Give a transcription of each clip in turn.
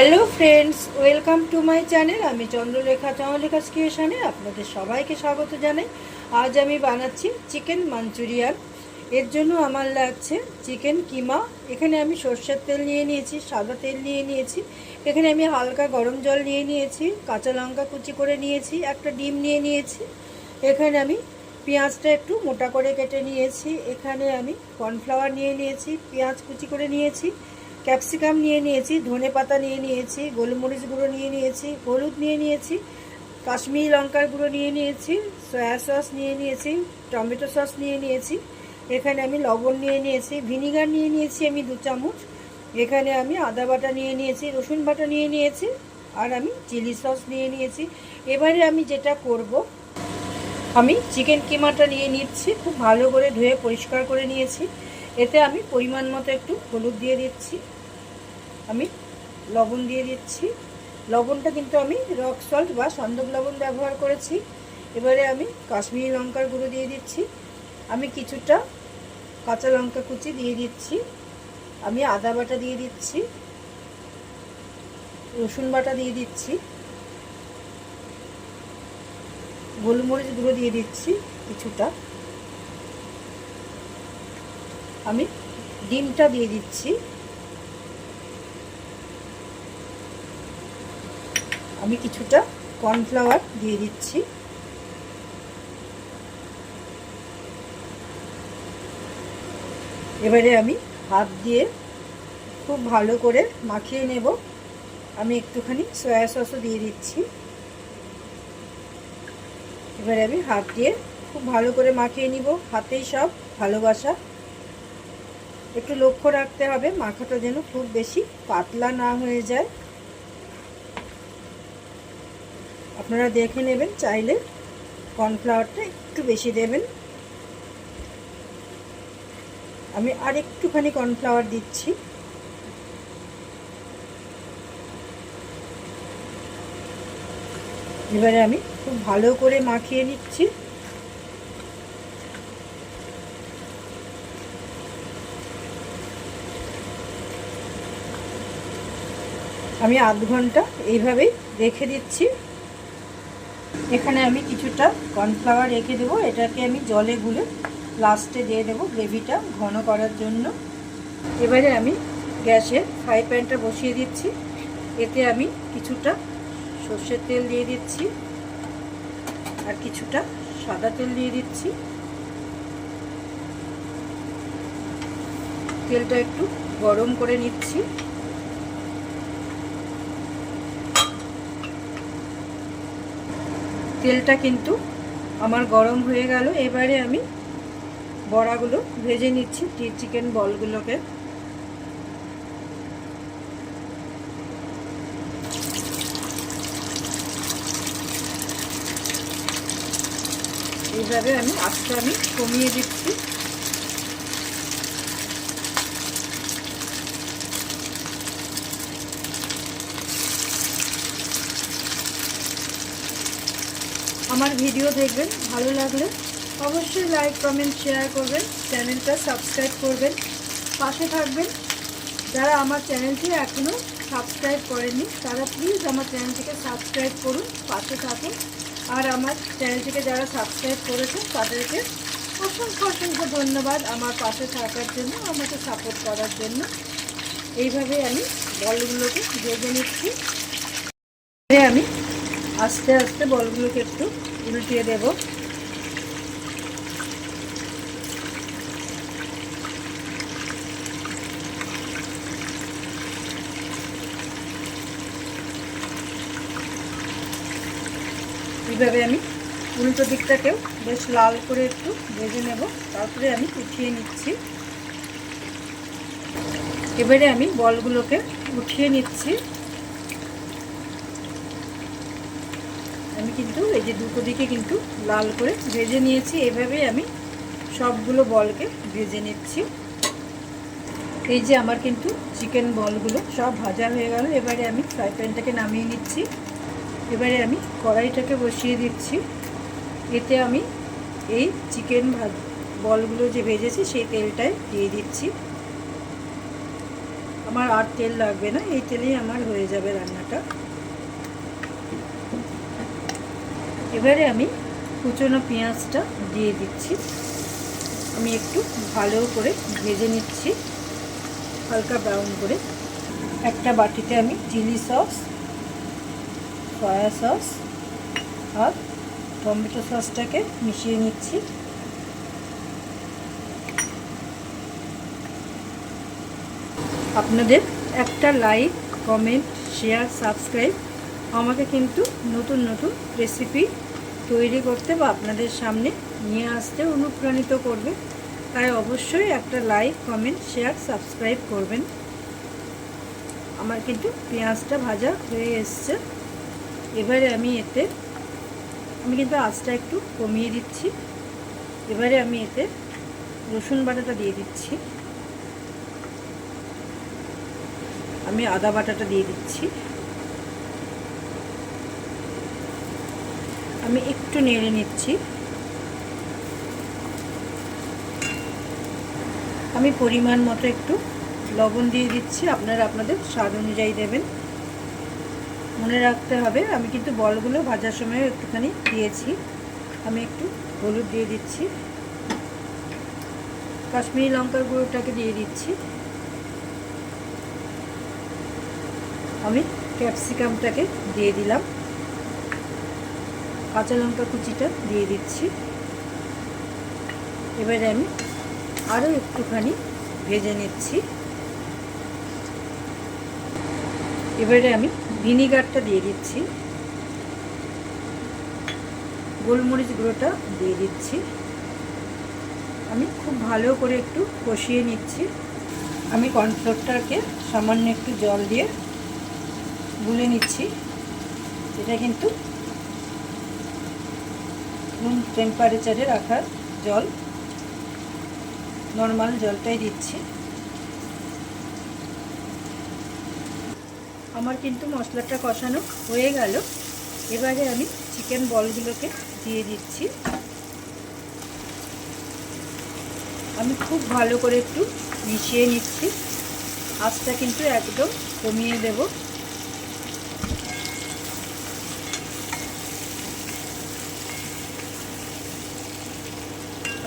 Hello friends welcome to my channel আমি চন্দ্রলেখা চন্দ্রলেখা ক্রিয়েশনে আপনাদের সবাইকে স্বাগত জানাই। আজ আমি বানাচ্ছি চিকেন মাঞ্চুরিয়ান। এর জন্য আমার লাগছে চিকেন কিমা। এখানে আমি সর্ষের তেল নিয়ে নিয়েছি, সাদা তেল নিয়ে নিয়েছি। এখানে আমি হালকা গরম জল নিয়ে নিয়েছি, কাঁচা লঙ্কা কুচি করে নিয়েছি, একটা ডিম নিয়ে নিয়েছি। এখানে আমি পেঁয়াজটা একটু মোটা করে কেটে নিয়েছি। এখানে আমি কর্নফ্লাওয়ার নিয়ে নিয়েছি, পেঁয়াজ কুচি করে নিয়েছি। ক্যাপসিকাম নিয়ে নিয়েছি ধনে পাতা নিয়ে নিয়েছি গোলমরিচ গুঁড়ো নিয়ে নিয়েছি হলুদ নিয়ে নিয়েছি কাশ্মীরি লঙ্কার গুঁড়ো নিয়ে নিয়েছি সয়া সস নিয়ে নিয়েছি টমেটো সস নিয়ে নিয়েছি এখানে আমি লবণ নিয়ে নিয়েছি ভিনিগার নিয়ে নিয়েছি আমি দু চামচ এখানে আমি আদা বাটা নিয়ে নিয়েছি রসুন বাটা নিয়ে নিয়েছি আর আমি চিলি সস নিয়ে নিয়েছি এবারে আমি যেটা করব আমি চিকেন কিমাটা নিয়ে নিচ্ছি খুব ভালো করে ধুয়ে পরিষ্কার করে নিয়েছি এতে আমি পরিমাণ মতো একটু হলুদ দিয়ে দিচ্ছি আমি লবণ দিয়ে দিচ্ছি। লবণটা কিন্তু আমি রক সল্ট বা সন্দক লবণ ব্যবহার করেছি। এবারে আমি কাশ্মীরি লঙ্কার গুঁড়ো দিয়ে দিচ্ছি। আমি কিছুটা কাঁচা লঙ্কা কুচি দিয়ে দিচ্ছি। আমি আদা বাটা দিয়ে দিচ্ছি। রসুন বাটা দিয়ে দিচ্ছি। গোলমরিচ গুঁড়ো দিয়ে দিচ্ছি কিছুটা। আমি ডিমটা দিয়ে দিচ্ছি। আমি কিছুটা কর্নফ্লাওয়ার দিয়ে দিচ্ছি। এবারে আমি হাত দিয়ে খুব ভালো করে মাখিয়ে নেব। আমি একটুখানি সয়া সসও দিয়ে দিচ্ছি। এবারে আমি হাত দিয়ে খুব ভালো করে মাখিয়ে নিব। হাতেই সব ভালোবাসা। একটু লক্ষ্য রাখতে হবে, মাখাটা যেন খুব বেশি পাতলা না হয়ে যায়। আপনারা দেখে নেবেন, চাইলে কর্নফ্লাওয়ারটা একটু বেশি দেবেন। আমি আর একটুখানি কর্নফ্লাওয়ার দিচ্ছি। এবারে আমি খুব ভালো করে মাখিয়ে নিচ্ছি। আমি আধ ঘণ্টা এইভাবেই রেখে দিচ্ছি। এখানে আমি কিছুটা কর্নফ্লাওয়ার রেখে দেবো। এটাকে আমি জলে গুলে লাস্টে দিয়ে দেবো গ্রেভিটা ঘন করার জন্য। এবারে আমি গ্যাসে ফ্রাই প্যানটা বসিয়ে দিচ্ছি। এতে আমি কিছুটা সর্ষের তেল দিয়ে দিচ্ছি আর কিছুটা সাদা তেল দিয়ে দিচ্ছি। তেলটা একটু গরম করে নিচ্ছি। তেলটা কিন্তু আমার গরম হয়ে গেল। এবারে আমি বড়াগুলো ভেজে নিচ্ছি চিকেন বলগুলোকে। এইভাবে আমি আস্তে আমি কমিয়ে দিচ্ছি। আমার ভিডিও দেখবেন, ভালো লাগলে অবশ্যই লাইক কমেন্ট শেয়ার করবেন চ্যানেলটা সাবস্ক্রাইব করবেন। পাশে থাকবেন। যারা আমার চ্যানেলটি এখনও সাবস্ক্রাইব করেনি তারা প্লিজ আমার চ্যানেলটিকে সাবস্ক্রাইব করুন, পাশে থাকুন। আর আমার চ্যানেলটিকে যারা সাবস্ক্রাইব করেছেন, তাদেরকে অসংখ্য অসংখ্য ধন্যবাদ আমার পাশে থাকার জন্য, আমাকে সাপোর্ট করার জন্য। এইভাবে আমি বলগুলোকে ভেজে নিচ্ছি। আমি আস্তে আস্তে বলগুলোকে একটু উল্টিয়ে দেব। এইভাবে আমি উল্টো দিকটাকেও বেশ লাল করে একটু ভেজে নেব। তারপরে আমি উঠিয়ে নিচ্ছি। এবারে আমি বলগুলোকে উঠিয়ে নিচ্ছি। আমি কিন্তু এই যে দুটো দিকে কিন্তু লাল করে ভেজে নিয়েছি। এভাবেই আমি সবগুলো বলকে ভেজে নিচ্ছি। এই যে আমার কিন্তু চিকেন বলগুলো সব ভাজা হয়ে গেল। এবারে আমি ফ্রাই প্যানটাকে নামিয়ে নিচ্ছি। এবারে আমি কড়াইটাকে বসিয়ে দিচ্ছি। এতে আমি এই চিকেন বলগুলো যে ভেজেছি সেই তেলটাই দিয়ে দিচ্ছি। আমার আর তেল লাগবে না, এই তেলেই আমার হয়ে যাবে রান্নাটা। এবারে আমি কুচনো পেঁয়াজটা দিয়ে দিচ্ছি। আমি একটু ভালো করে ভেজে নিচ্ছি। হালকা ব্রাউন করে। একটা বাটিতে আমি চিলি সস, সয়া সস আর টমেটো সসটাকে মিশিয়ে নিচ্ছি। আপনাদের একটা লাইক, কমেন্ট, শেয়ার, সাবস্ক্রাইব আমাকে কিন্তু নতুন নতুন রেসিপি তৈরি করতে বা আপনাদের সামনে নিয়ে আসতে অনুপ্রাণিত করবে। তাই অবশ্যই একটা লাইক, কমেন্ট, শেয়ার, সাবস্ক্রাইব করবেন। আমার কিন্তু পেঁয়াজটা ভাজা হয়ে এসছে। এবারে আমি এতে, আমি কিন্তু আঁচটা একটু কমিয়ে দিচ্ছি। এবারে আমি এতে রসুন বাটাটা দিয়ে দিচ্ছি। আমি আদা বাটাটা দিয়ে দিচ্ছি। আমি একটু নেড়ে নিচ্ছি। আমি পরিমাণ মতো একটু লবণ দিয়ে দিচ্ছি, আপনারা আপনাদের স্বাদ অনুযায়ী দেবেন। মনে রাখতে হবে, আমি কিন্তু বলগুলো ভাজার সময় একটুখানি দিয়েছি। আমি একটু হলুদ দিয়ে দিচ্ছি। কাশ্মীরি লঙ্কার গুঁড়োটাকে দিয়ে দিচ্ছি। আমি ক্যাপসিকামটাকে দিয়ে দিলাম। কাঁচা লঙ্কা কুচিটা দিয়ে দিচ্ছি। এবারে আমি আরও একটুখানি ভেজে নিচ্ছি। এবারে আমি ভিনিগারটা দিয়ে দিচ্ছি। গোলমরিচ গুঁড়োটা দিয়ে দিচ্ছি। আমি খুব ভালো করে একটু কষিয়ে নিচ্ছি। আমি কর্নফ্লোরটাকে সামান্য একটু জল দিয়ে গুলে নিচ্ছি। এটা কিন্তু রুম টেম্পারেচারে রাখার জল নর্মাল জলটাই দিচ্ছি। আমার কিন্তু মশলাটা কষানো হয়ে গেল। এবারে আমি চিকেন বলগুলোকে দিয়ে দিচ্ছি। আমি খুব ভালো করে একটু মিশিয়ে নিচ্ছি। আঁচটা কিন্তু একদম কমিয়ে দেব।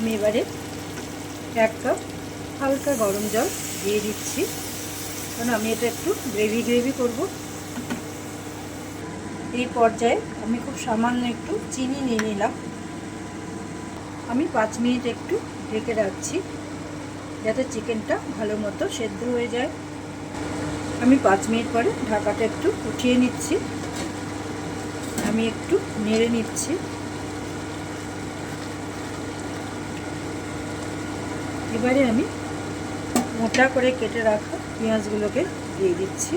আমি এবারে এক কাপ হালকা গরম জল দিয়ে দিচ্ছি। কারণ আমি এটা একটু গ্রেভি গ্রেভি করব। এই পর্যায়ে আমি খুব সামান্য একটু চিনি নিয়ে নিলাম। আমি পাঁচ মিনিট একটু ঢেকে রাখছি যাতে চিকেনটা ভালো মতো সেদ্ধ হয়ে যায়। আমি পাঁচ মিনিট পরে ঢাকাটা একটু উঠিয়ে নিচ্ছি। আমি একটু নেড়ে নিচ্ছি। এবারে আমি মোটা করে কেটে রাখা পেঁয়াজগুলোকে দিয়ে দিচ্ছি।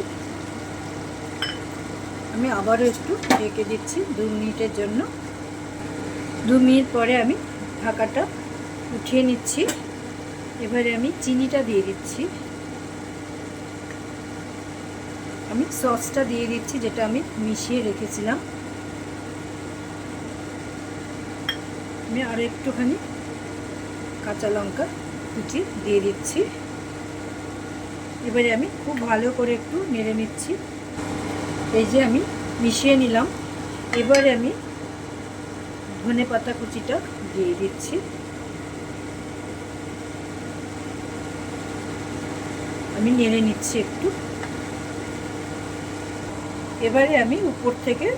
আমি আবারও একটু ঢেকে দিচ্ছি দু মিনিটের জন্য। দু মিনিট পরে আমি ঢাকাটা উঠিয়ে নিচ্ছি। এবারে আমি চিনিটা দিয়ে দিচ্ছি। আমি সসটা দিয়ে দিচ্ছি যেটা আমি মিশিয়ে রেখেছিলাম। আমি আরও একটুখানি কাঁচা লঙ্কা কুচি দিয়ে দিচ্ছি। এবারে আমি খুব ভালো করে একটু নেড়ে নিচ্ছি। এই যে আমি মিশিয়ে নিলাম। এবারে আমি ধনে পাতা কুচিটা দিয়ে দিচ্ছি। আমি নেড়ে নিচ্ছি একটু। এবারে আমি উপর থেকে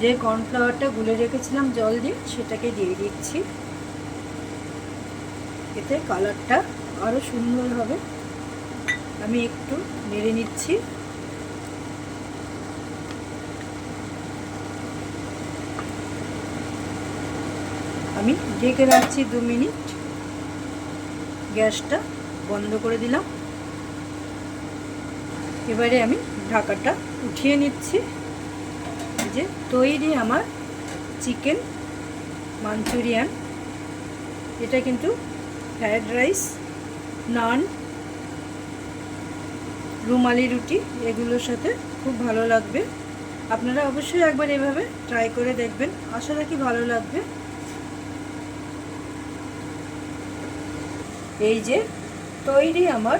যে কর্নফ্লাওয়ারটা গুলে রেখেছিলাম জল দিয়ে, সেটাকে দিয়ে দিচ্ছি। এতে কালারটা আরও সুন্দর হবে। আমি একটু নেড়ে নিচ্ছি। আমি ঢেকে রাখছি দু মিনিট। গ্যাসটা বন্ধ করে দিলাম। এবারে আমি ঢাকাটা উঠিয়ে নিচ্ছি। যে তৈরি আমার চিকেন মাঞ্চুরিয়ান। এটা কিন্তু ফ্রায়েড রাইস নান রুমালি রুটি, এগুলোর সাথে খুব ভালো লাগবে। আপনারা অবশ্যই একবার এভাবে ট্রাই করে দেখবেন। আশা রাখি ভালো লাগবে। এই যে, তৈরি আমার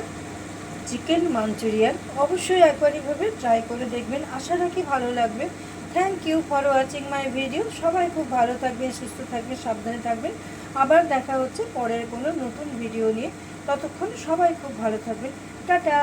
চিকেন মাঞ্চুরিয়ান। অবশ্যই একবার এভাবে ট্রাই করে দেখবেন। আশা রাখি ভালো লাগবে। Thank you for watching my video সবাই খুব ভালো থাকবেন, সুস্থ থাকবেন, সাবধানে থাকবেন। আবার দেখা হচ্ছে পরের কোনো নতুন ভিডিও নিয়ে। ততক্ষণ সবাই খুব ভালো থাকবেন। টাটা!